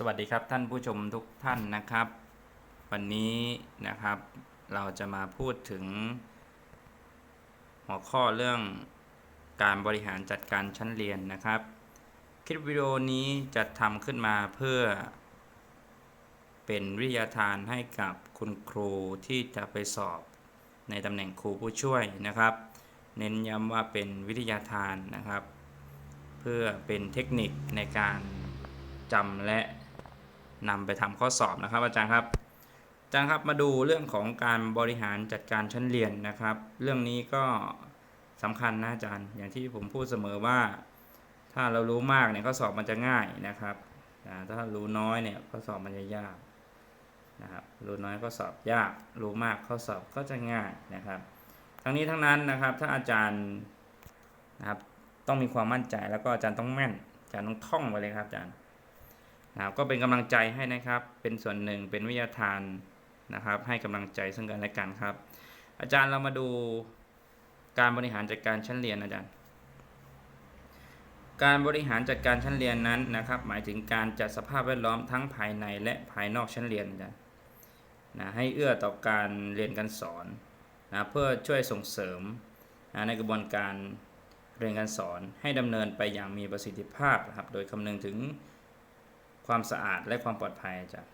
สวัสดีครับท่านผู้ชมทุกท่านนะครับ วันนี้นะครับเราจะมาพูดถึง หัวข้อเรื่องการบริหารจัดการชั้นเรียนนะครับ คลิปวิดีโอนี้จะทำขึ้นมาเพื่อ เป็นวิทยาทานให้กับคุณครูที่จะไปสอบในตำแหน่งครูผู้ช่วยนะครับ เน้นย้ำว่าเป็นวิทยาทานนะครับ เพื่อเป็นเทคนิคในการจำและ นำไปทำข้อสอบนะครับ อาจารย์ครับอาจารย์ครับมาดูเรื่องของการบริหารจัดการชั้นเรียนนะครับ เรื่องนี้ก็สำคัญนะอาจารย์ อย่างที่ผมพูดเสมอว่า ถ้าเรารู้มากเนี่ยข้อสอบมันจะง่ายนะครับอ่ถ้ารู้น้อยเนี่ยข้อสอบมันจะยากนะครับรู้น้อยข้อสอบยาก รู้มากข้อสอบก็จะง่ายนะครับ ทั้งนี้ทั้งนั้นนะครับถ้าอาจารย์นะครับต้องมีความมั่นใจแล้วก็อาจารย์ต้องแม่นอาจารย์ต้องท่องไปเลยครับอาจารย์ นะครับก็เป็นกำลังใจให้นะครับ เป็นส่วนหนึ่งเป็นวิทยาทานนะครับ ให้กำลังใจซึ่งกันและกันครับ อาจารย์เรามาดูการบริหารจัดการชั้นเรียนอาจารย์ การบริหารจัดการชั้นเรียนนั้นนะครับ หมายถึงการจัดสภาพแวดล้อมทั้งภายในและภายนอกชั้นเรียนอาจารย์นะให้เอื้อต่อการเรียนการสอนนะเพื่อช่วยส่งเสริมนะในกระบวนการเรียนการสอนให้ดำเนินไปอย่างมีประสิทธิภาพนะครับ โดยคำนึงถึง ความสะอาดและความปลอดภัยอาจารย์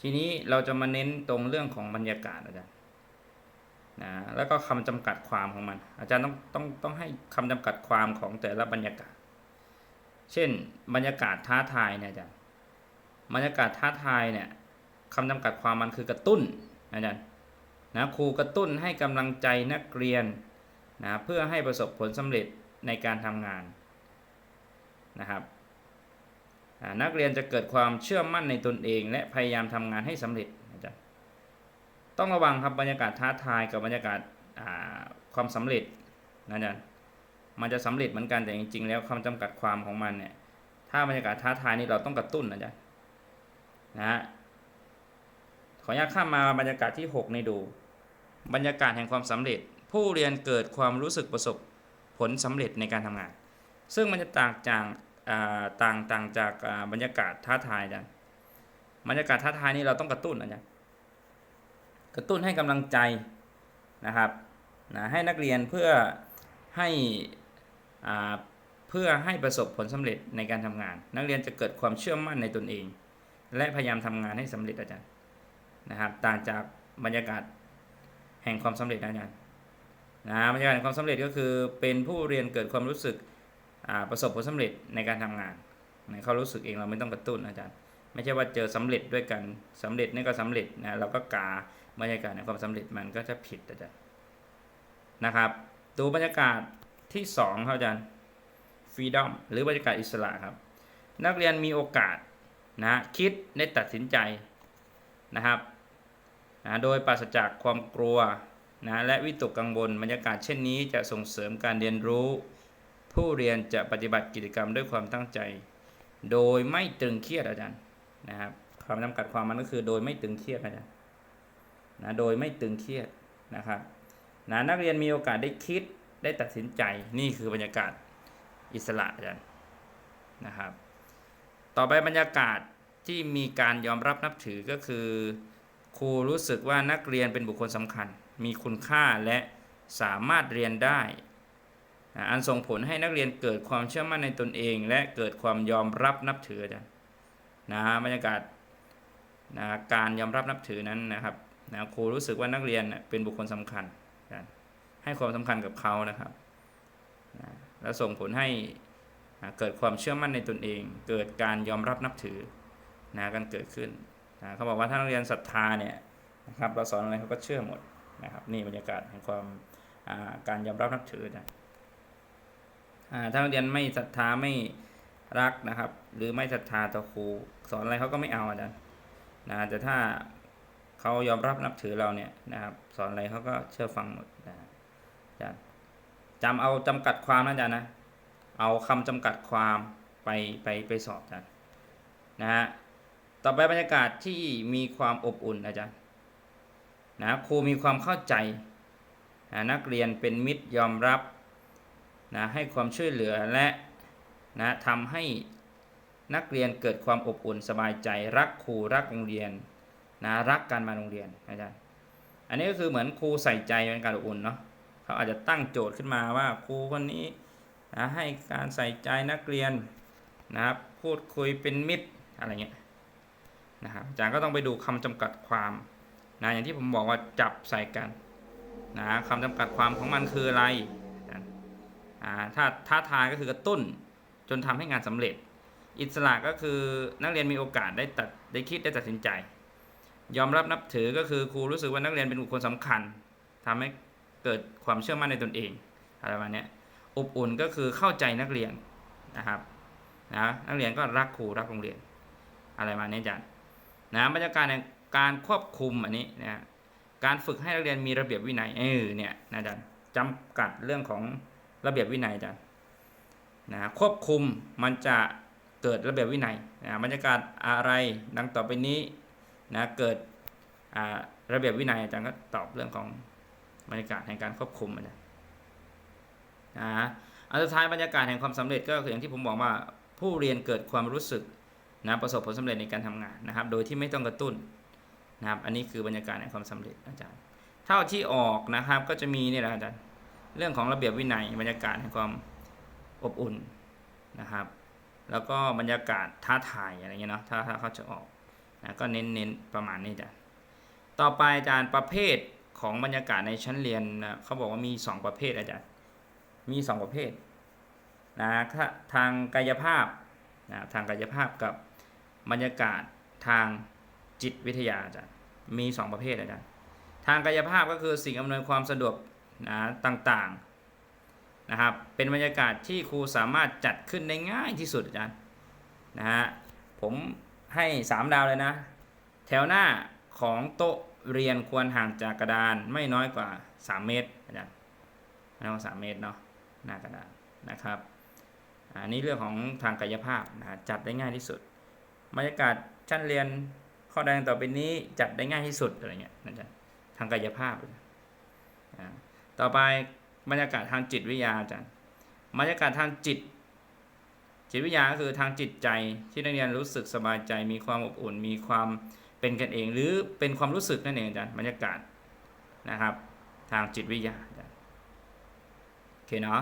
ทีนี้เราจะมาเน้นตรงเรื่องของบรรยากาศอาจารย์นะแล้วก็คำจำกัดความของมัน อาจารย์ต้องต้องต้องให้คำจำกัดความของแต่ละบรรยากาศ เช่น บรรยากาศท้าทายเนี่ยอาจารย์บรรยากาศท้าทายเนี่ยคำจำกัดความมันคือกระตุ้นอาจารย์นะครูกระตุ้นให้กำลังใจนักเรียนนะเพื่อให้ประสบผลสำเร็จในการทำงานนะครับ นักเรียนจะเกิดความเชื่อมั่นในตนเอง และพยายามทำงานให้สำเร็จนะจ๊ะต้องระวังครับบรรยากาศท้าทายกับบรรยากาศาความสำเร็จนะจ๊ะมันจะสำเร็จเหมือนกันแต่จริงๆ แล้วคำจำกัดความของมันเนี่ยถ้าบรรยากาศท้าทายนี่เราต้องกระตุ้นนะจ๊ะนะฮะขออนุญาตข้ามมาบรรยากาศที่ 6 ในดู บรรยากาศแห่งความสำเร็จ ผู้เรียนเกิดความรู้สึกประสบผลสำเร็จในการทำงาน ซึ่งมันจะต่างจาก ต่างต่างจากบรรยากาศท้าทายจังบรรยากาศท้าทายนี่เราต้องกระตุ้นนะจ๊ะกระตุ้นให้กำลังใจนะครับนะให้นักเรียนเพื่อให้อ่าเพื่อให้ประสบผลสำเร็จในการทำงาน นักเรียนจะเกิดความเชื่อมั่นในตนเอง และพยายามทำงานให้สำเร็จอาจารย์นะครับ ต่างจากบรรยากาศแห่งความสำเร็จนะอาจารย์นะบรรยากาศแห่งความสำเร็จก็คือเป็นผู้เรียนเกิดความรู้สึก ประสบผลสำเร็จในการทำงานนะเขารู้สึกเองเราไม่ต้องกระตุ้นอาจารย์ ไม่ใช่ว่าเจอสำเร็จด้วยกันสำเร็จนี่ก็สำเร็จนะเราก็กาบรรยากาศในความสำเร็จมันก็จะผิดอาจารย์นะครับดูบรรยากาศที่สองครับอาจารย์ฟรีดอมหรือบรรยากาศอิสระครับ นักเรียนมีโอกาสนะคิดได้ตัดสินใจนะครับนะโดยปราศจากความกลัวนะและวิตกกังวลบรรยากาศเช่นนี้จะส่งเสริมการเรียนรู้ ผู้เรียนจะปฏิบัติกิจกรรมด้วยความตั้งใจ โดยไม่ตึงเครียดอาจารย์นะครับความจำกัดความมันก็คือ โดยไม่ตึงเครียดอาจารย์นะโดยไม่ตึงเครียดนะครับนะนักเรียนมีโอกาสได้คิดได้ตัดสินใจนี่คือบรรยากาศอิสระอาจารย์นะครับ ต่อไปบรรยากาศที่มีการยอมรับนับถือก็คือ ครูรู้สึกว่านักเรียนเป็นบุคคลสำคัญ มีคุณค่าและสามารถเรียนได้ อันส่งผลให้นักเรียนเกิดความเชื่อมั่นในตนเอง และเกิดความยอมรับนับถืออาจารย์นะบรรยากาศนะการยอมรับนับถือนั้นนะครับนะครูรู้สึกว่านักเรียนเป็นบุคคลสำคัญให้ความสำคัญกับเขานะครับนะแล้วส่งผลให้อ่าเกิดความเชื่อมั่นในตนเอง เกิดการยอมรับนับถือนะกันเกิดขึ้นนะเขาบอกว่าถ้านักเรียนศรัทธาเนี่ยนะครับเราสอนอะไรเขาก็เชื่อหมดนะครับนี่บรรยากาศแห่งความการยอมรับนับถือนะ ถ้านักเรียนไม่ศรัทธาไม่รักนะครับ หรือไม่ศรัทธาต่อครูสอนอะไรเขาก็ไม่เอาอาจารย์นะแต่ถ้าเขายอมรับนับถือเราเนี่ยนะครับ สอนอะไรเขาก็เชื่อฟังหมดนะอาจารย์จำเอาจำกัดความนะอาจารย์นะเอาคำจำกัดความไปไปไปสอบอาจารย์นะฮะต่อไปบรรยากาศที่มีความอบอุ่นอาจารย์นะครูมีความเข้าใจนักเรียนเป็นมิตรยอมรับ นะให้ความช่วยเหลือและนะทำให้นักเรียนเกิดความอบอุ่นสบายใจ รักครูรักโรงเรียนนะรักการมาโรงเรียนอาจารย์อันนี้ก็คือเหมือนครูใส่ใจในการอบอุ่นเนาะเขาอาจจะตั้งโจทย์ขึ้นมาว่าครูคนนี้นะให้การใส่ใจนักเรียนนะครับพูดคุยเป็นมิตรอะไรเงี้ยนะครับอาจารย์ก็ต้องไปดูคำจำกัดความนะอย่างที่ผมบอกว่าจับใส่กันนะคำจำกัดความของมันคืออะไร ถ้าท้าทายก็คือกระตุ้นจนทำให้งานสำเร็จ อิสระก็คือนักเรียนมีโอกาสได้ตัดได้คิดได้ตัดสินใจ ยอมรับนับถือก็คือครูรู้สึกว่านักเรียนเป็นบุคคลสำคัญทำให้เกิดความเชื่อมั่นในตนเองอะไรประมาณนี้อบอุ่นก็คือเข้าใจนักเรียนนะครับนะนักเรียนก็รักครูรักโรงเรียน อะไรประมาณนี้อาจารย์นะบรรยากาศในการควบคุมอันนี้นะการฝึกให้นักเรียนมีระเบียบวินัยเออเนี่ยนะอาจารย์จำกัดเรื่องของ ระเบียบวินัยอาจารย์นะควบคุมมันจะเกิดระเบียบวินัยนะบรรยากาศอะไรดังต่อไปนี้นะเกิดระเบียบวินัยอาจารย์ก็ตอบเรื่องของบรรยากาศแห่งการควบคุมอาจารย์นะอันสุดท้ายบรรยากาศแห่งความสำเร็จก็คืออย่างที่ผมบอกว่าผู้เรียนเกิดความรู้สึกนะประสบผลสำเร็จในการทำงานนะครับ โดยที่ไม่ต้องกระตุ้นนะครับ อันนี้คือบรรยากาศแห่งความสำเร็จอาจารย์ เท่าที่ออกนะครับก็จะมีนี่แหละอาจารย์ เรื่องของระเบียบวินัยบรรยากาศแห่งความอบอุ่นนะครับ แล้วก็บรรยากาศท้าทายอะไรเงี้ยเนาะถ้าถ้าเขาจะออกนะก็เน้นเน้นประมาณนี้จารย์ต่อไปอาจารย์ประเภทของบรรยากาศในชั้นเรียนนะเขาบอกว่ามี 2 ประเภทอาจารย์มี 2 ประเภทนะถ้าทางกายภาพนะทางกายภาพกับบรรยากาศทางจิตวิทยาอาจารย์มี 2 ประเภทอาจารย์ทางกายภาพก็คือสิ่งอำนวยความสะดวก นะต่างๆนะครับ เป็นบรรยากาศที่ครูสามารถจัดขึ้นได้ง่ายที่สุดอาจารย์นะฮะผมให้ 3 ดาวเลยนะ แถวหน้าของโต๊ะเรียนควรห่างจากกระดานไม่น้อยกว่า 3 เมตรอาจารย์ไม่น้อยกว่า3เมตรเนาะหน้ากระดานนะครับอันนี้เรื่องของทางกายภาพนะจัดได้ง่ายที่สุด บรรยากาศชั้นเรียนข้อใดต่อไปนี้จัดได้ง่ายที่สุดอะไรเงี้ยนะจ๊ะทางกายภาพอ่า ต่อไปบรรยากาศทางจิตวิทยาอาจารย์บรรยากาศทางจิต จิตวิทยาก็คือทางจิตใจที่นักเรียนรู้สึกสบายใจ มีความอบอุ่น มีความเป็นกันเอง หรือเป็นความรู้สึกนั่นเองอาจารย์บรรยากาศนะครับ ทางจิตวิทยาอาจารย์โอเคเนาะ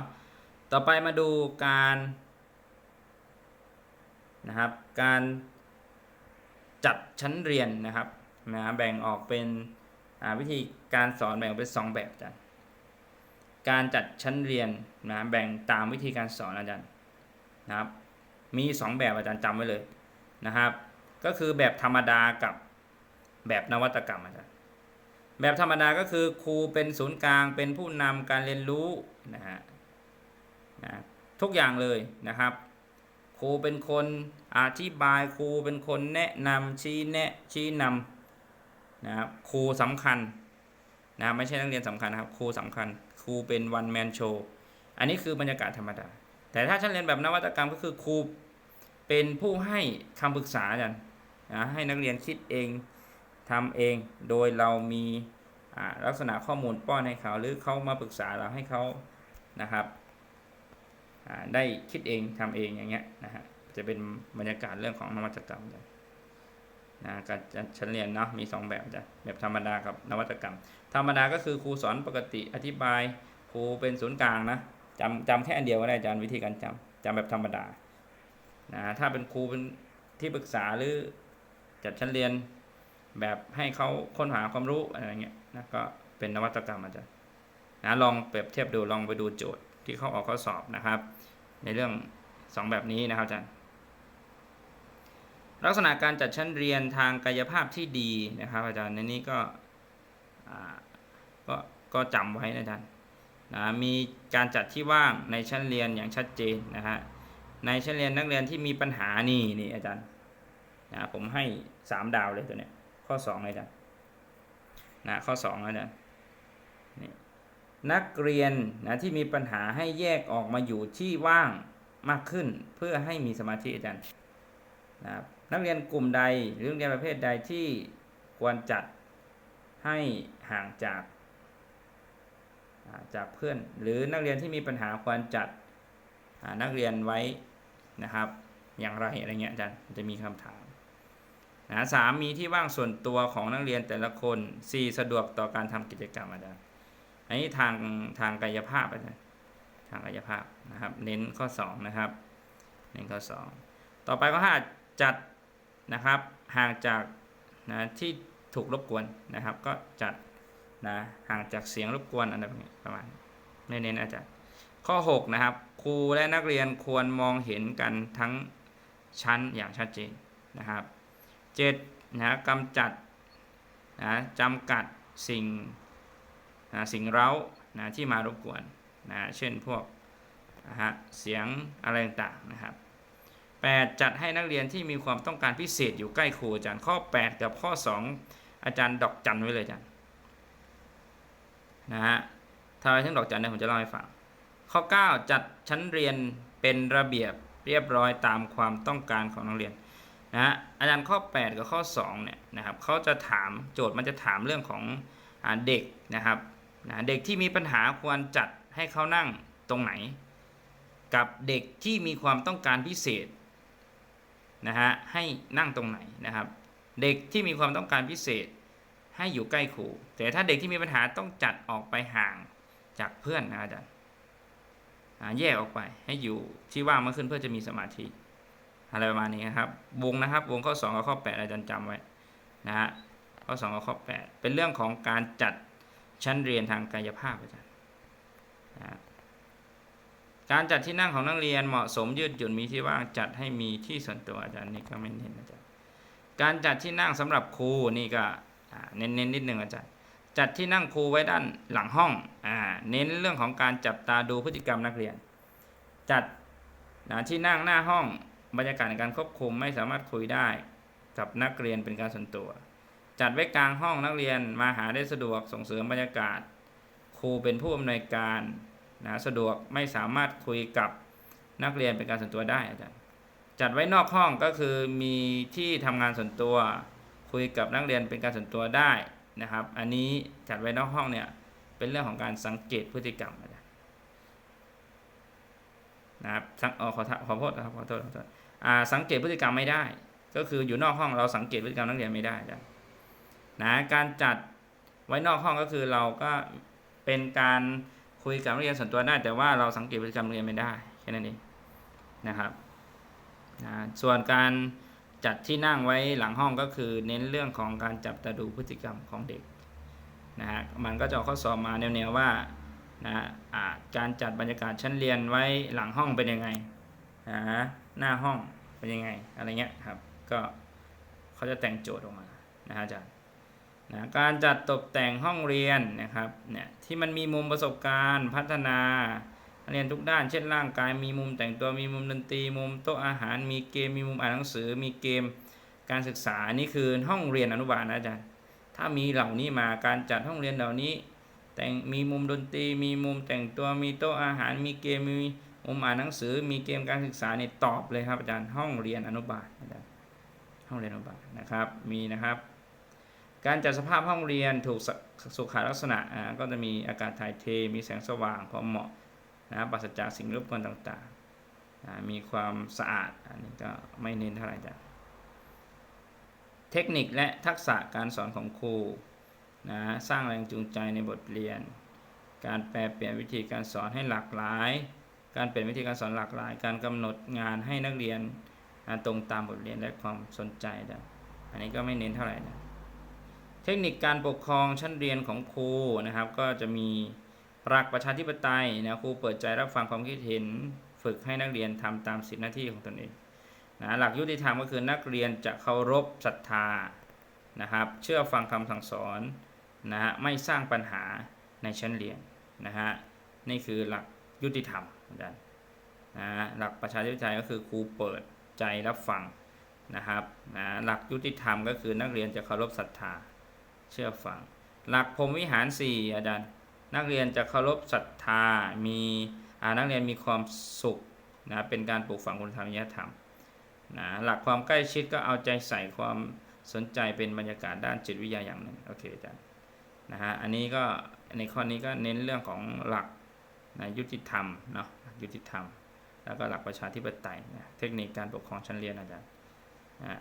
ต่อไปมาดูการนะครับ การจัดชั้นเรียนนะครับนะแบ่งออกเป็นวิธีการสอนแบ่งออกเป็น 2 แบบอาจารย์ การจัดชั้นเรียนนะแบ่งตามวิธีการสอนอาจารย์นะครับ มี 2 แบบอาจารย์จำไว้เลยนะครับ ก็คือแบบธรรมดากับแบบนวัตกรรมอาจารย์แบบธรรมดาก็คือครูเป็นศูนย์กลางเป็นผู้นำการเรียนรู้นะฮะนะทุกอย่างเลยนะครับ ครูเป็นคนอธิบายครูเป็นคนแนะนำชี้แนะชี้นำนะครับครูสำคัญ นะไม่ใช่นักเรียนสำคัญนะครับครูสำคัญครูเป็นวันแมนโชว์อันนี้คือบรรยากาศธรรมดา แต่ถ้าชั้นเรียนแบบนวัตกรรมก็คือครูเป็นผู้ให้คำปรึกษาอาจารย์นะให้นักเรียนคิดเองทำเองโดยเรามีลักษณะข้อมูลป้อนให้เขาหรือเขามาปรึกษาเราให้เขานะครับได้คิดเองทำเองอย่างเงี้ยนะฮะจะเป็นบรรยากาศเรื่องของนวัตกรรม นะการชั้นเรียนเนาะมี 2 แบบจ้ะแบบธรรมดากับนวัตกรรม ธรรมดาก็คือครูสอนปกติอธิบายครูเป็นศูนย์กลางนะจำจำแค่อันเดียวก็ได้อาจารย์วิธีการจำจำแบบธรรมดานะถ้าเป็นครูเป็นที่ปรึกษาหรือจัดชั้นเรียนแบบให้เขาค้นหาความรู้อะไรเงี้ยนะก็เป็นนวัตกรรมอาจารย์นะลองเปรียบเทียบดูลองไปดูโจทย์ที่เขาออกข้อสอบนะครับ ในเรื่อง 2 แบบนี้นะครับอาจารย์ ลักษณะการจัดชั้นเรียนทางกายภาพที่ดีนะครับอาจารย์ในนี้ก็ก็ก็จำไว้นะอาจารย์นะมีการจัดที่ว่างในชั้นเรียนอย่างชัดเจนนะฮะในชั้นเรียนนักเรียนที่มีปัญหานี่นี่อาจารย์นะผมให้ 3 ดาวเลยตัวเนี้ยข้อ2เลยอาจารย์นะข้อ2อาจารย์นี่นักเรียนนะที่มีปัญหาให้แยกออกมาอยู่ที่ว่างมากขึ้น เพื่อให้มีสมาธิอาจารย์นะครับ นักเรียนกลุ่มใดหรือนักเรียนประเภทใดที่ควรจัดให้ห่างจากจากเพื่อน หรือนักเรียนที่มีปัญหาควรจัดนักเรียนไว้นะครับ อย่างไรอะไรเงี้ยอาจารย์จะมีคำถามนะสามมีที่ว่างส่วนตัวของนักเรียนแต่ละคนสี่สะดวกต่อการทำกิจกรรมอาจารย์อันนี้ทางทางกายภาพอาจารย์ทางกายภาพนะครับ เน้นข้อสองนะครับเน้นข้อสองต่อไปข้อห้าจัด นะครับห่างจากนะที่ถูกรบกวนนะครับ ก็จัดนะห่างจากเสียงรบกวนอะไรแบบนี้ประมาณไม่เน้นอาจารย์ข้อ 6 นะครับ ครูและนักเรียนควรมองเห็นกันทั้งชั้นอย่างชัดเจนนะครับ7นะกำจัดนะจำกัดสิ่งนะสิ่งเร้านะที่มารบกวนนะเช่นพวกนะฮะเสียงอะไรต่างๆนะครับ 8 จัดให้นักเรียนที่มีความต้องการพิเศษอยู่ใกล้ครูอาจารย์ข้อ 8 กับข้อ 2 อาจารย์ดอกจันไว้เลยอาจารย์นะฮะทำไมถึงดอกจันเนี่ยผมจะเล่าให้ฟังข้อ 9 จัดชั้นเรียนเป็นระเบียบเรียบร้อยตามความต้องการของนักเรียนนะฮะอาจารย์ข้อ 8 กับข้อ2เนี่ยนะครับเขาจะถามโจทย์มันจะถามเรื่องของอเด็กนะครับนะเด็กที่มีปัญหาควรจัดให้เขานั่งตรงไหน กับเด็กที่มีความต้องการพิเศษ นะฮะให้นั่งตรงไหนนะครับ เด็กที่มีความต้องการพิเศษให้อยู่ใกล้ครูแต่ถ้าเด็กที่มีปัญหาต้องจัดออกไปห่างจากเพื่อนนะอาจารย์แยกออกไปให้อยู่ที่ว่างมากขึ้นเพื่อจะมีสมาธิ อะไรประมาณนี้นะครับ วงนะครับ วงข้อ 2 กับข้อ 8 อาจารย์จำไว้นะฮะข้อ 2 กับข้อ 8 เป็นเรื่องของการจัดชั้นเรียนทางกายภาพอาจารย์นะ การจัดที่นั่งของนักเรียนเหมาะสมยืดหยุ่นมีที่ว่างจัดให้มีที่ส่วนตัวอาจารย์นี่ก็ไม่เน้นอาจารย์การจัดที่นั่งสำหรับครูนี่ก็เน้นๆนิดนึงอาจารย์จัดที่นั่งครูไว้ด้านหลังห้องอ่าเน้นเรื่องของการจับตาดูพฤติกรรมนักเรียน จัดนะที่นั่งหน้าห้องบรรยากาศในการควบคุมไม่สามารถคุยได้กับนักเรียนเป็นการส่วนตัว จัดไว้กลางห้องนักเรียนมาหาได้สะดวกส่งเสริมบรรยากาศ ครูเป็นผู้อำนวยการ นะสะดวกไม่สามารถคุยกับนักเรียนเป็นการส่วนตัวได้อาจารย์จัดไว้นอกห้องก็คือมีที่ทำงานส่วนตัว คุยกับนักเรียนเป็นการส่วนตัวได้นะครับ อันนี้จัดไว้นอกห้องเนี่ยเป็นเรื่องของการสังเกตพฤติกรรมนะนะครับขอขอโทษครับขอโทษขอโทษอ่าสังเกตพฤติกรรมไม่ได้ ก็คืออยู่นอกห้องเราสังเกตพฤติกรรมนักเรียนไม่ได้นะนะการจัดไว้นอกห้องก็คือเราก็เป็นการ คุยกับนักเรียนส่วนตัวได้ แต่ว่าเราสังเกตพฤติกรรมนักเรียนไม่ได้แค่นั้นเองนะครับนะส่วนการจัดที่นั่งไว้หลังห้องก็คือเน้นเรื่องของการจับตาดูพฤติกรรมของเด็กนะฮะมันก็จะเอาข้อสอบมาแนวๆว่านะการจัดบรรยากาศชั้นเรียนไว้หลังห้องเป็นยังไงนะหน้าห้องเป็นยังไงอะไรเงี้ยครับก็เขาจะแต่งโจทย์ออกมานะฮะอาจารย์ นะการจัดตกแต่งห้องเรียนนะครับเนี่ยที่มันมีมุมประสบการณ์พัฒนาเรียนทุกด้านเช่นร่างกายมีมุมแต่งตัวมีมุมดนตรีมุมโต๊ะอาหาร มีเกมมีมุมอ่านหนังสือ มีเกมการศึกษานี่คือห้องเรียนอนุบาลนะอาจารย์ถ้ามีเหล่านี้มาการจัดห้องเรียนเหล่านี้ แต่งมีมุมดนตรี มีมุมแต่งตัวมีโต๊ะอาหาร มีเกมมีมุมอ่านหนังสือ มีเกมการศึกษาเนี่ยตอบเลยครับอาจารย์ห้องเรียนอนุบาลอาจารย์ห้องเรียนอนุบาลนะครับมีนะครับ การจัดสภาพห้องเรียนถูกสุขลักษณะอ่าก็จะมีอากาศถ่ายเท มีแสงสว่างพอเหมาะนะปราศจากสิ่งรบกวนต่างๆ มีความสะอาด อันนี้ก็ไม่เน้นเท่าไหร่จ้ะเทคนิคและทักษะการสอนของครูนะสร้างแรงจูงใจในบทเรียน การแปลเปลี่ยนวิธีการสอนให้หลากหลาย การเปลี่ยนวิธีการสอนหลากหลาย การกำหนดงานให้นักเรียนตรงตามบทเรียนและความสนใจนะอันนี้ก็ไม่เน้นเท่าไหร่นะ เทคนิคการปกครองชั้นเรียนของครูนะครับ ก็จะมีหลักประชาธิปไตยนะครูเปิดใจรับฟังความคิดเห็น ฝึกให้นักเรียนทำตามสิทธิหน้าที่ของตนเองนะหลักยุติธรรมก็คือนักเรียนจะเคารพศรัทธานะครับ เชื่อฟังคำสั่งสอนนะฮะไม่สร้างปัญหาในชั้นเรียนนะฮะนี่คือหลักยุติธรรมอาจารย์นะหลักประชาธิปไตยก็คือครูเปิดใจรับฟังนะครับนะหลักยุติธรรมก็คือนักเรียนจะเคารพศรัทธา เชื่อฟัง หลักพรมวิหาร4อาจารย์นักเรียนจะเคารพศรัทธามีนักเรียนมีความสุขนะเป็นการปลูกฝังคุณธรรมจริยธรรมนะหลักความใกล้ชิดก็เอาใจใส่ความสนใจเป็นบรรยากาศด้านจิตวิทยาอย่างหนึ่งโอเคอาจารย์นะฮะอันนี้ก็ในข้อนี้ก็เน้นเรื่องของหลักนะยุติธรรมเนาะยุติธรรม แล้วก็หลักประชาธิปไตยนะเทคนิคการปกครองชั้นเรียนอาจารย์นะ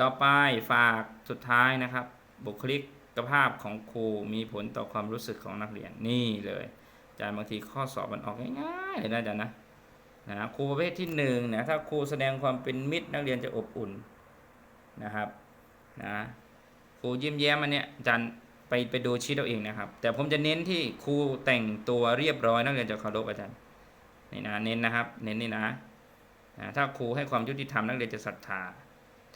ต่อไปฝากสุดท้ายนะครับ บุคลิกภาพของครูมีผลต่อความรู้สึกของนักเรียนนี่เลยอาจารย์บางทีข้อสอบมันออกง่ายๆเลยนะอาจารย์นะนะครูประเภทที่หนึ่งนะถ้าครูแสดงความเป็นมิตรนักเรียนจะอบอุ่นนะครับนะครูยิ้มแย้มอันเนี้ยอาจารย์ไปไปดูชีตเอาเองนะครับ แต่ผมจะเน้นที่ครูแต่งตัวเรียบร้อยนักเรียนจะเคารพอาจารย์นี่นะเน้นนะครับ เน้นนี่นะนะถ้าครูให้ความยุติธรรมนักเรียนจะศรัทธา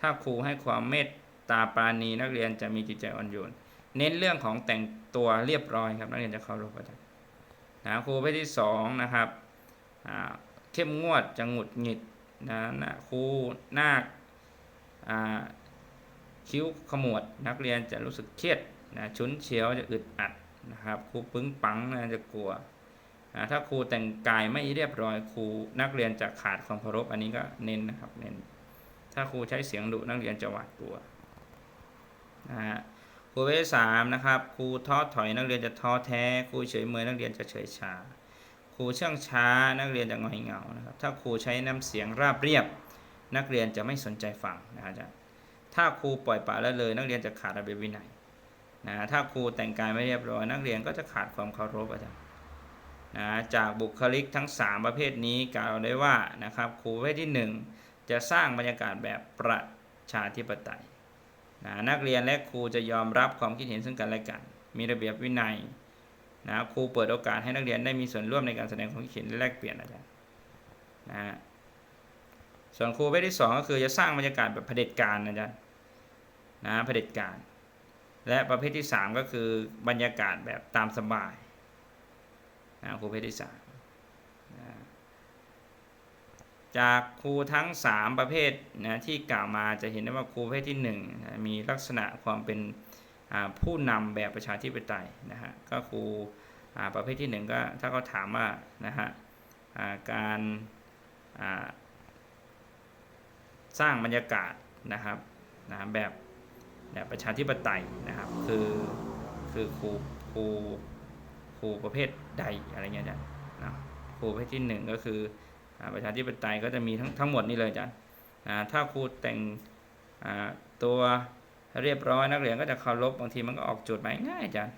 ถ้าครูให้ความเมต ตาปราณีนักเรียนจะมีจิตใจอ่อนโยน เน้นเรื่องของแต่งตัวเรียบร้อยครับ นักเรียนจะเคารพอาจารย์นะครูประเภทที่สองนะครับเข้มงวดจะหงุดหงิดนะนะครูหน้าคิ้วขมวด นักเรียนจะรู้สึกเครียดนะฉุนเฉียวจะอึดอัดนะครับครูปึ้งปังนะจะกลัวอ่าถ้าครูแต่งกายไม่เรียบร้อยครูนักเรียนจะขาดความเคารพอันนี้ก็เน้นนะครับเน้นถ้าครูใช้เสียงดุนักเรียนจะหวาดกลัว นะฮะครูเภทสามนะครับครูท้อถอยนักเรียนจะท้อแท้ครูเฉยเมยนักเรียนจะเฉยชาครูเชื่องช้านักเรียนจะงอยเหงานะครับถ้าครูใช้น้ำเสียงราบเรียบ นักเรียนจะไม่สนใจฟังนะอาจารย์ถ้าครูปล่อยปละละเลย นักเรียนจะขาดระเบียบวินัยนะถ้าครูแต่งกายไม่เรียบร้อยนักเรียนก็จะขาดความเคารพอาจารย์นะจากบุคลิกทั้ง 3 ประเภทนี้กล่าวได้ว่านะครับครูประเภทที่ 1 จะสร้างบรรยากาศแบบประชาธิปไตย นะนักเรียนและครูจะยอมรับความคิดเห็นซึ่งกันและกัน มีระเบียบวินัยนะครูเปิดโอกาสให้นักเรียนได้มีส่วนร่วมในการแสดงความคิดเห็นและแลกเปลี่ยนอาจารย์นะส่วนครูประเภทที่ 2 ก็คือจะสร้างบรรยากาศแบบเผด็จการอาจารย์นะเผด็จการ และประเภทที่ 3 ก็คือบรรยากาศแบบตามสบายนะครูเพศที่สามนะ จากครูทั้ง 3 ประเภทนะที่กล่าวมาจะเห็นได้ว่าครูประเภทที่1นะมีลักษณะความเป็นผู้นำแบบประชาธิปไตยนะฮะก็ครูประเภทที่ 1 ก็ถ้าเขาถามว่านะฮะการสร้างบรรยากาศนะครับนะแบบแบบประชาธิปไตยนะครับคือคือครูครูครูประเภทใดอะไรเงี้ยอาจารย์นะครูประเภทที่หนึ่งก็คือ ประชาธิปไตยก็จะมีทั้งทั้งหมดนี่เลยจารย์อ่าถ้าครูแต่งตัวเรียบร้อยนักเรียนก็จะเคารพบางทีมันก็ออกโจทย์มาง่ายจารย์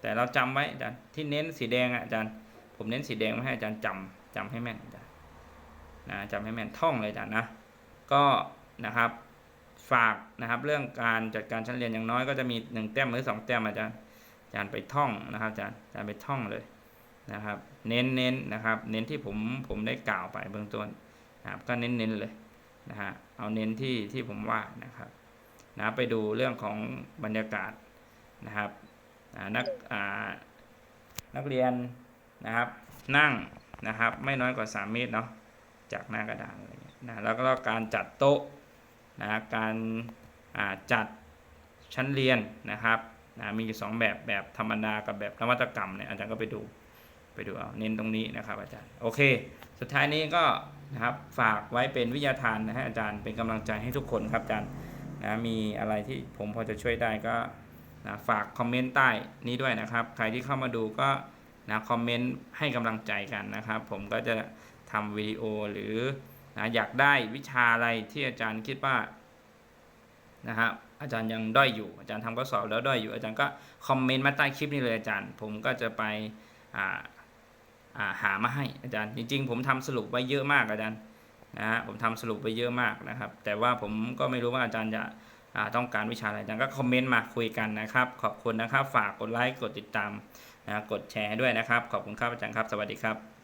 แต่เราจำไว้จารย์ที่เน้นสีแดงอะอาจารย์ผมเน้นสีแดงมาให้อาจารย์จำจำให้แม่นจารย์นะจำให้แม่นท่องเลยจารย์นะก็นะครับฝากนะครับเรื่องการจัดการชั้นเรียนอย่างน้อยก็จะมีหนึ่งแต้มหรือสองแต้มอาจารย์อาจารย์ไปท่องนะครับอาจารย์อาจารย์ไปท่องเลย นะครับ เน้นเน้นนะครับ เน้นที่ผมผมได้กล่าวไปเบื้องต้นนะครับก็เน้นเน้นเลยนะฮะเอาเน้นที่ที่ผมว่านะครับนะไปดูเรื่องของบรรยากาศนะครับนักนักเรียนนะครับนั่งนะครับ ไม่น้อยกว่า 3 เมตรเนาะจากหน้ากระดานอะไรเงี้ยนะแล้วก็การจัดโต๊ะนะการอ่าจัดชั้นเรียนนะครับนะมีอยู่สองแบบแบบธรรมดากับแบบนวัตกรรมเนี่ยอาจารย์ก็ไปดู ไปดูเอาเน้นตรงนี้นะครับอาจารย์โอเค สุดท้ายนี้ก็นะครับฝากไว้เป็นวิทยาทานนะฮะอาจารย์เป็นกำลังใจให้ทุกคนครับอาจารย์นะมีอะไรที่ผมพอจะช่วยได้ก็นะฝากคอมเมนต์ใต้นี้ด้วยนะครับ ใครที่เข้ามาดูก็นะคอมเมนต์ให้กำลังใจกันนะครับ ผมก็จะทำวิดีโอหรือนะอยากได้วิชาอะไรที่อาจารย์คิดว่านะครับอาจารย์ยังด้อยอยู่ อาจารย์ทำข้อสอบแล้วด้อยอยู่อาจารย์ก็คอมเมนต์มาใต้คลิปนี้เลยอาจารย์ ผมก็จะไปอ่า หามาให้อาจารย์ จริง ๆ ผมทำสรุปไว้เยอะมากอาจารย์นะฮะผมทำสรุปไว้เยอะมากนะครับ แต่ว่าผมก็ไม่รู้ว่าอาจารย์จะต้องการวิชาอะไรอาจารย์ก็คอมเมนต์มาคุยกันนะครับ ขอบคุณนะครับ ฝากกดไลค์กดติดตามนะกดแชร์ด้วยนะครับ ขอบคุณครับอาจารย์ครับ สวัสดีครับ